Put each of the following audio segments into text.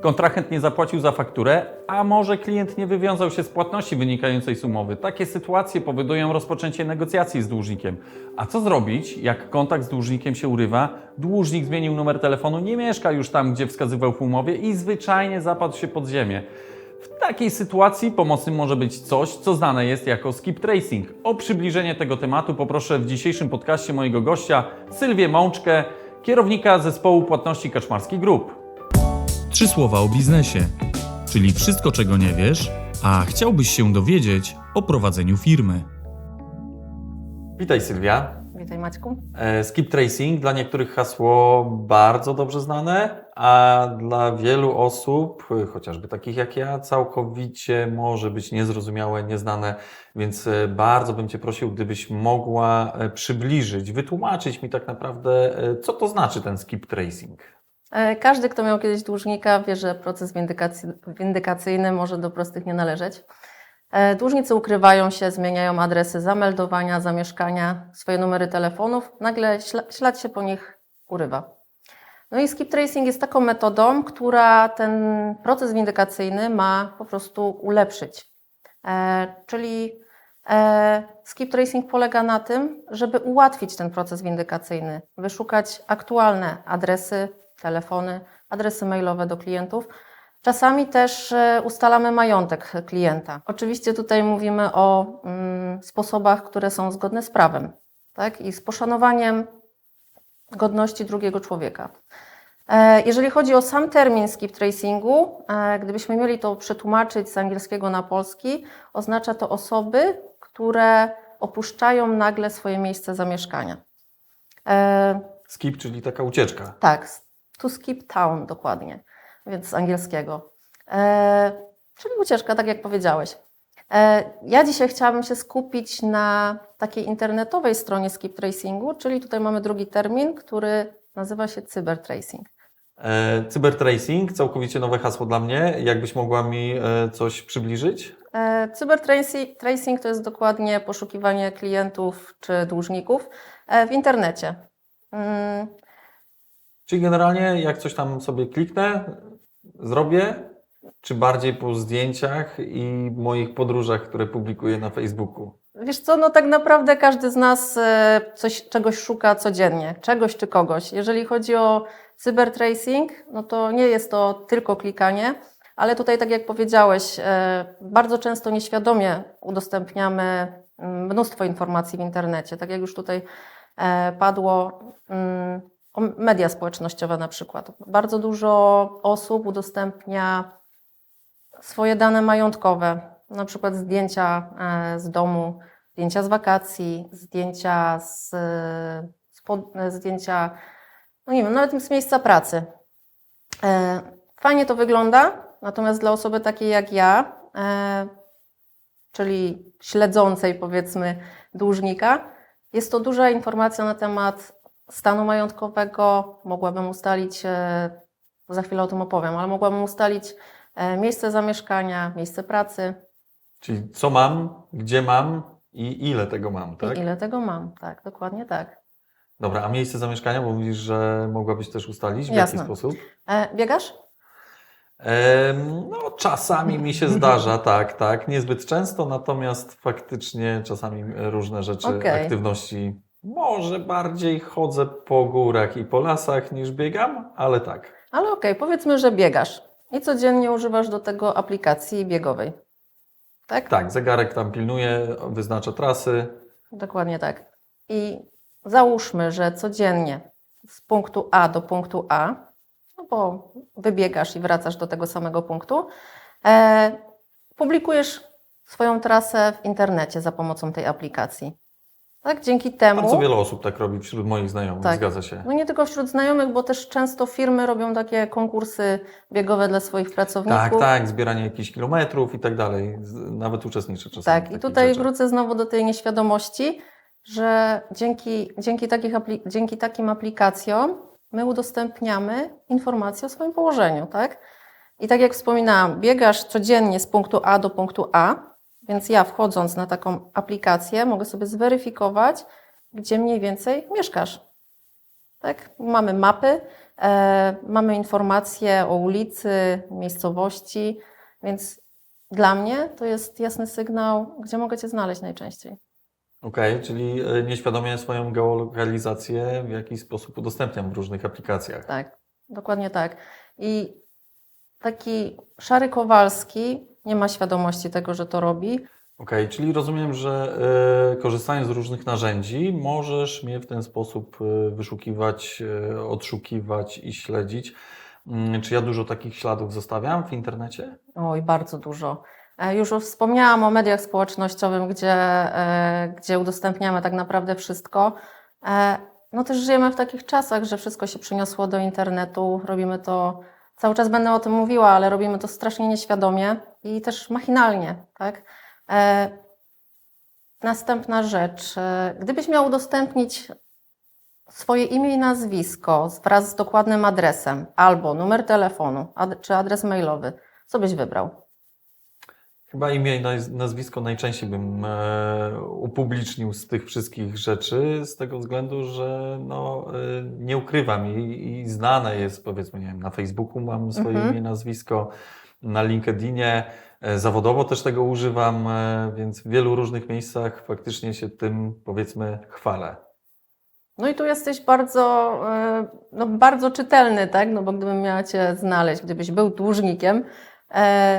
Kontrahent nie zapłacił za fakturę, a może klient nie wywiązał się z płatności wynikającej z umowy. Takie sytuacje powodują rozpoczęcie negocjacji z dłużnikiem. A co zrobić, jak kontakt z dłużnikiem się urywa, dłużnik zmienił numer telefonu, nie mieszka już tam, gdzie wskazywał w umowie i zwyczajnie zapadł się pod ziemię? W takiej sytuacji pomocnym może być coś, co znane jest jako skip tracing. O przybliżenie tego tematu poproszę w dzisiejszym podcaście mojego gościa Sylwię Mączkę, kierownika zespołu płatności Kaczmarski Group. Trzy słowa o biznesie, czyli wszystko, czego nie wiesz, a chciałbyś się dowiedzieć o prowadzeniu firmy. Witaj Sylwia. Witaj Maćku. E, Skip tracing dla niektórych hasło bardzo dobrze znane, a dla wielu osób, chociażby takich jak ja, całkowicie może być niezrozumiałe, nieznane, więc e, bardzo bym Cię prosił, gdybyś mogła e, przybliżyć, wytłumaczyć mi tak naprawdę, co to znaczy ten skip tracing. E, Każdy, kto miał kiedyś dłużnika, wie, że proces windykacyjny może do prostych nie należeć. E, Dłużnicy ukrywają się, zmieniają adresy zameldowania, zamieszkania, swoje numery telefonów. Nagle śla- ślad się po nich urywa. No i skip tracing jest taką metodą, która ten proces windykacyjny ma po prostu ulepszyć. E, czyli skip tracing polega na tym, żeby ułatwić ten proces windykacyjny, wyszukać aktualne adresy, telefony, adresy mailowe do klientów. Czasami też e, ustalamy majątek klienta. Oczywiście tutaj mówimy o mm, sposobach, które są zgodne z prawem tak? i z poszanowaniem godności drugiego człowieka. E, Jeżeli chodzi o sam termin skip tracingu, e, gdybyśmy mieli to przetłumaczyć z angielskiego na polski, oznacza to osoby, które opuszczają nagle swoje miejsce zamieszkania. Skip, czyli taka ucieczka. tak, to skip town dokładnie, więc z angielskiego. E, czyli ucieczka, tak jak powiedziałeś. E, ja dzisiaj chciałabym się skupić na takiej internetowej stronie skip tracingu, czyli tutaj mamy drugi termin, który nazywa się cybertracing. E, cybertracing, całkowicie nowe hasło dla mnie. Jakbyś mogła mi e, coś przybliżyć? E, Cybertracing tracing to jest dokładnie poszukiwanie klientów czy dłużników e, w internecie. Czyli generalnie jak coś tam sobie kliknę, zrobię, czy bardziej po zdjęciach i moich podróżach, które publikuję na Facebooku? Wiesz co, no tak naprawdę każdy z nas e, coś, czegoś szuka codziennie, czegoś czy kogoś. Jeżeli chodzi o cybertracing, no to nie jest to tylko klikanie, ale tutaj, tak jak powiedziałeś, e, bardzo często nieświadomie udostępniamy mm, mnóstwo informacji w internecie. Tak jak już tutaj e, padło, mm, media społecznościowe na przykład. Bardzo dużo osób udostępnia swoje dane majątkowe, na przykład zdjęcia e, z domu, zdjęcia z wakacji, zdjęcia z, z pod, e, zdjęcia, no nie wiem, nawet z miejsca pracy. E, Fajnie to wygląda, natomiast dla osoby takiej jak ja, e, czyli śledzącej powiedzmy dłużnika, jest to duża informacja na temat stanu majątkowego. Mogłabym ustalić, e, za chwilę o tym opowiem, ale mogłabym ustalić e, miejsce zamieszkania, miejsce pracy Czyli co mam, gdzie mam i ile tego mam, tak? i ile tego mam. Tak, dokładnie tak. Dobra, a miejsce zamieszkania, bo mówisz, że mogłabyś też ustalić w Jasne. jaki sposób? E, biegasz? Em, no, czasami mi się zdarza, tak, tak. Niezbyt często, natomiast faktycznie czasami różne rzeczy, Okej. aktywności. Może bardziej chodzę po górach i po lasach niż biegam, ale tak. Ale okej, powiedzmy, że biegasz i codziennie używasz do tego aplikacji biegowej. Tak? Tak, zegarek tam pilnuje, wyznacza trasy. Dokładnie tak. I załóżmy, że codziennie z punktu A do punktu A, no bo wybiegasz i wracasz do tego samego punktu, e, publikujesz swoją trasę w internecie za pomocą tej aplikacji. Tak? Dzięki temu. Bardzo wiele osób tak robi wśród moich znajomych, Tak. zgadza się. No nie tylko wśród znajomych, bo też często firmy robią takie konkursy biegowe dla swoich pracowników. Tak, tak, zbieranie jakichś kilometrów i tak dalej. Nawet uczestniczę czasami. Tak, i tutaj rzeczach. wrócę znowu do tej nieświadomości, że dzięki, dzięki, takich dzięki takim aplikacjom my udostępniamy informacje o swoim położeniu, tak? I tak jak wspominałam, biegasz codziennie z punktu A do punktu A, więc ja wchodząc na taką aplikację mogę sobie zweryfikować, gdzie mniej więcej mieszkasz. Tak? Mamy mapy, E, mamy informacje o ulicy, miejscowości, więc dla mnie to jest jasny sygnał, gdzie mogę Cię znaleźć najczęściej. Okej, czyli e, nieświadomie swoją geolokalizację w jakiś sposób udostępniam w różnych aplikacjach. Tak, dokładnie tak. I taki szary Kowalski nie ma świadomości tego, że to robi. Okej, czyli rozumiem, że e, korzystając z różnych narzędzi, możesz mnie w ten sposób e, wyszukiwać, e, odszukiwać i śledzić. Mm, Czy ja dużo takich śladów zostawiam w internecie? Oj, bardzo dużo. Już wspomniałam o mediach społecznościowych, gdzie, gdzie udostępniamy tak naprawdę wszystko. No też żyjemy w takich czasach, że wszystko się przeniosło do internetu. Robimy to, cały czas będę o tym mówiła, ale robimy to strasznie nieświadomie i też machinalnie, tak? E, Następna rzecz. E, Gdybyś miał udostępnić swoje imię i nazwisko wraz z dokładnym adresem albo numer telefonu ad, czy adres mailowy, co byś wybrał? Chyba imię i naz- nazwisko najczęściej bym e, upublicznił z tych wszystkich rzeczy, z tego względu, że no, e, nie ukrywam i, i znane jest, powiedzmy, nie wiem, na Facebooku mam swoje Mhm. imię, nazwisko, na LinkedInie, e, zawodowo też tego używam, e, więc w wielu różnych miejscach faktycznie się tym, powiedzmy, chwalę. No i tu jesteś bardzo, e, no bardzo czytelny, tak? No bo gdybym miała Cię znaleźć, gdybyś był dłużnikiem,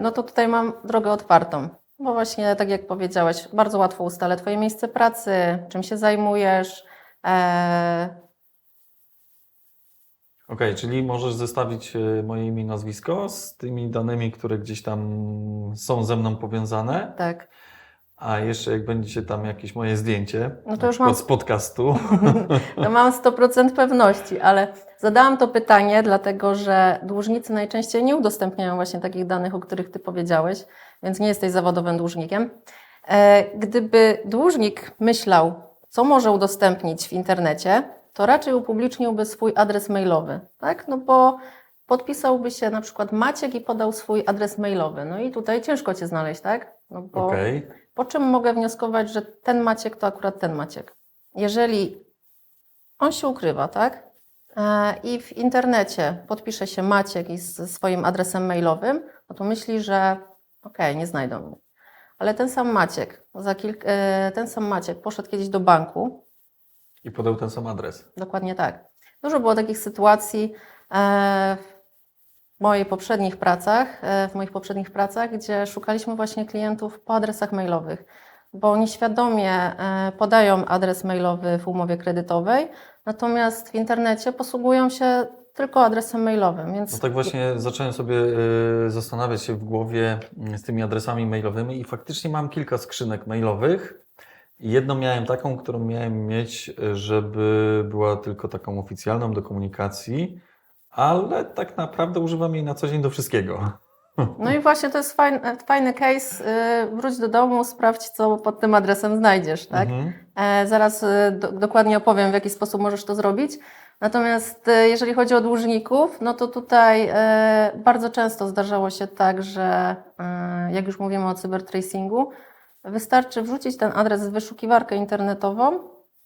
no to tutaj mam drogę otwartą. Bo właśnie, tak jak powiedziałeś, bardzo łatwo ustalę Twoje miejsce pracy, czym się zajmujesz. E, Okej, czyli możesz zestawić e, moje imię i nazwisko z tymi danymi, które gdzieś tam są ze mną powiązane. tak. A jeszcze jak będzie tam jakieś moje zdjęcie, No to już mam- z podcastu, No mam 100% pewności, ale zadałam to pytanie, dlatego że dłużnicy najczęściej nie udostępniają właśnie takich danych, o których Ty powiedziałeś, więc nie jesteś zawodowym dłużnikiem. E, Gdyby dłużnik myślał, co może udostępnić w internecie, to raczej upubliczniłby swój adres mailowy, tak? No bo podpisałby się na przykład Maciek i podał swój adres mailowy. No i tutaj ciężko Cię znaleźć, tak? No bo okej, po czym mogę wnioskować, że ten Maciek to akurat ten Maciek? Jeżeli on się ukrywa, tak? E, I w internecie podpisze się Maciek i ze swoim adresem mailowym, no to myśli, że okej, nie znajdą mnie. Ale ten sam Maciek, za kilk, e, ten sam Maciek poszedł kiedyś do banku, i podał ten sam adres. Dokładnie tak. Dużo było takich sytuacji e, moich poprzednich pracach, e, w moich poprzednich pracach, gdzie szukaliśmy właśnie klientów po adresach mailowych, bo nieświadomie e, podają adres mailowy w umowie kredytowej, natomiast w internecie posługują się tylko adresem mailowym, więc No tak właśnie zacząłem sobie y, zastanawiać się w głowie y, z tymi adresami mailowymi i faktycznie mam kilka skrzynek mailowych. Jedną miałem taką, którą miałem mieć, żeby była tylko taką oficjalną do komunikacji, ale tak naprawdę używam jej na co dzień do wszystkiego. No i właśnie to jest fajny, fajny case. y, Wróć do domu, sprawdź, co pod tym adresem znajdziesz, tak? Mhm. E, Zaraz e, do, dokładnie opowiem, w jaki sposób możesz to zrobić. Natomiast e, jeżeli chodzi o dłużników, no to tutaj bardzo często zdarzało się tak, że jak już mówimy o cybertracingu, wystarczy wrzucić ten adres w wyszukiwarkę internetową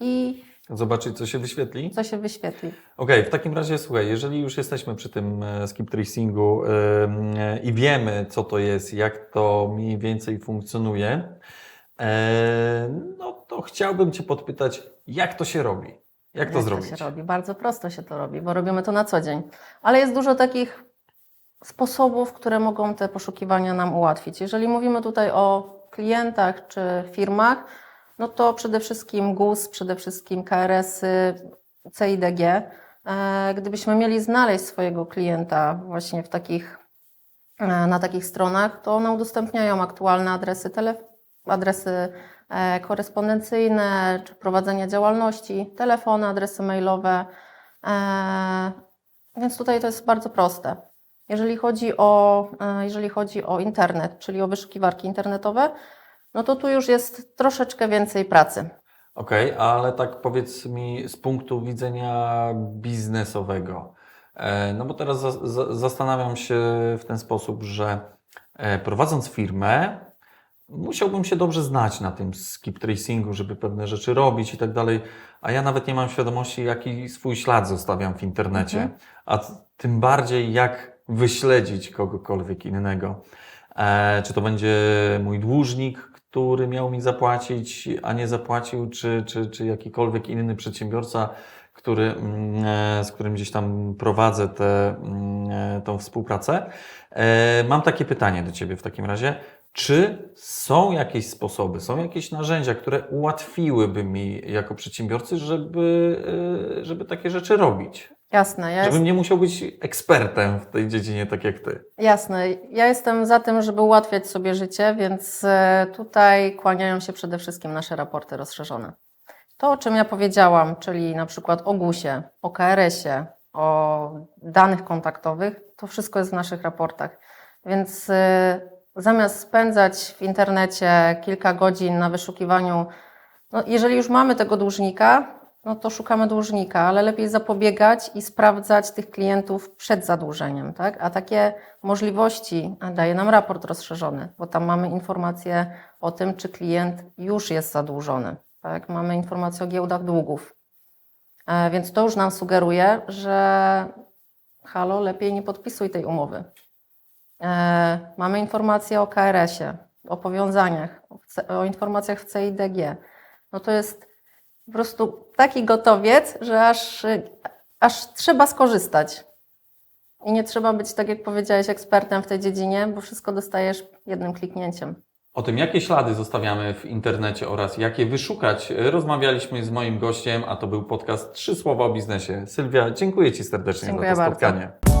i Zobaczyć, co się wyświetli. co się wyświetli. Okej, w takim razie słuchaj, jeżeli już jesteśmy przy tym e, skip tracingu e, i wiemy, co to jest, jak to mniej więcej funkcjonuje, e, no to chciałbym Cię podpytać, jak to się robi? Jak to Jak zrobić? to się robi? Bardzo prosto się to robi, bo robimy to na co dzień. Ale jest dużo takich sposobów, które mogą te poszukiwania nam ułatwić. Jeżeli mówimy tutaj o klientach czy firmach, no to przede wszystkim GUS, przede wszystkim KRS-y, CIDG. E, Gdybyśmy mieli znaleźć swojego klienta właśnie w takich, e, na takich stronach, to one udostępniają aktualne adresy, tele, adresy e, korespondencyjne czy prowadzenia działalności, telefony, adresy mailowe. Więc tutaj to jest bardzo proste. Jeżeli chodzi o, jeżeli chodzi o internet, czyli o wyszukiwarki internetowe, no to tu już jest troszeczkę więcej pracy. Okej, ale tak powiedz mi z punktu widzenia biznesowego. E, No bo teraz za, za, zastanawiam się w ten sposób, że e, prowadząc firmę, musiałbym się dobrze znać na tym skip tracingu, żeby pewne rzeczy robić i tak dalej, a ja nawet nie mam świadomości, jaki swój ślad zostawiam w internecie, Mhm. a tym bardziej jak wyśledzić kogokolwiek innego. E, czy to będzie mój dłużnik, który miał mi zapłacić, a nie zapłacił, czy, czy, czy jakikolwiek inny przedsiębiorca, który, mm, e, z którym gdzieś tam prowadzę tę mm, e, tą współpracę. E, Mam takie pytanie do Ciebie w takim razie. Czy są jakieś sposoby, są jakieś narzędzia, które ułatwiłyby mi jako przedsiębiorcy, żeby, żeby takie rzeczy robić? Jasne, ja jest, Żebym nie musiał być ekspertem w tej dziedzinie, tak jak Ty. jasne. Ja jestem za tym, żeby ułatwiać sobie życie, więc e, tutaj kłaniają się przede wszystkim nasze raporty rozszerzone. To, o czym ja powiedziałam, czyli na przykład o GUS-ie, o KRS-ie, o danych kontaktowych, to wszystko jest w naszych raportach. Więc e, zamiast spędzać w internecie kilka godzin na wyszukiwaniu, no jeżeli już mamy tego dłużnika, no to szukamy dłużnika, ale lepiej zapobiegać i sprawdzać tych klientów przed zadłużeniem, tak? A takie możliwości daje nam raport rozszerzony, bo tam mamy informacje o tym, czy klient już jest zadłużony, tak? Mamy informacje o giełdach długów. E, Więc to już nam sugeruje, że halo, lepiej nie podpisuj tej umowy. E, Mamy informacje o KRS-ie, o powiązaniach, o informacjach w CIDG. No to jest po prostu taki gotowiec, że aż, aż trzeba skorzystać. I nie trzeba być, tak jak powiedziałeś, ekspertem w tej dziedzinie, bo wszystko dostajesz jednym kliknięciem. O tym, jakie ślady zostawiamy w internecie oraz jakie wyszukać, rozmawialiśmy z moim gościem, a to był podcast Trzy Słowa o Biznesie. Sylwia, dziękuję Ci serdecznie Dziękuję za to bardzo. spotkanie.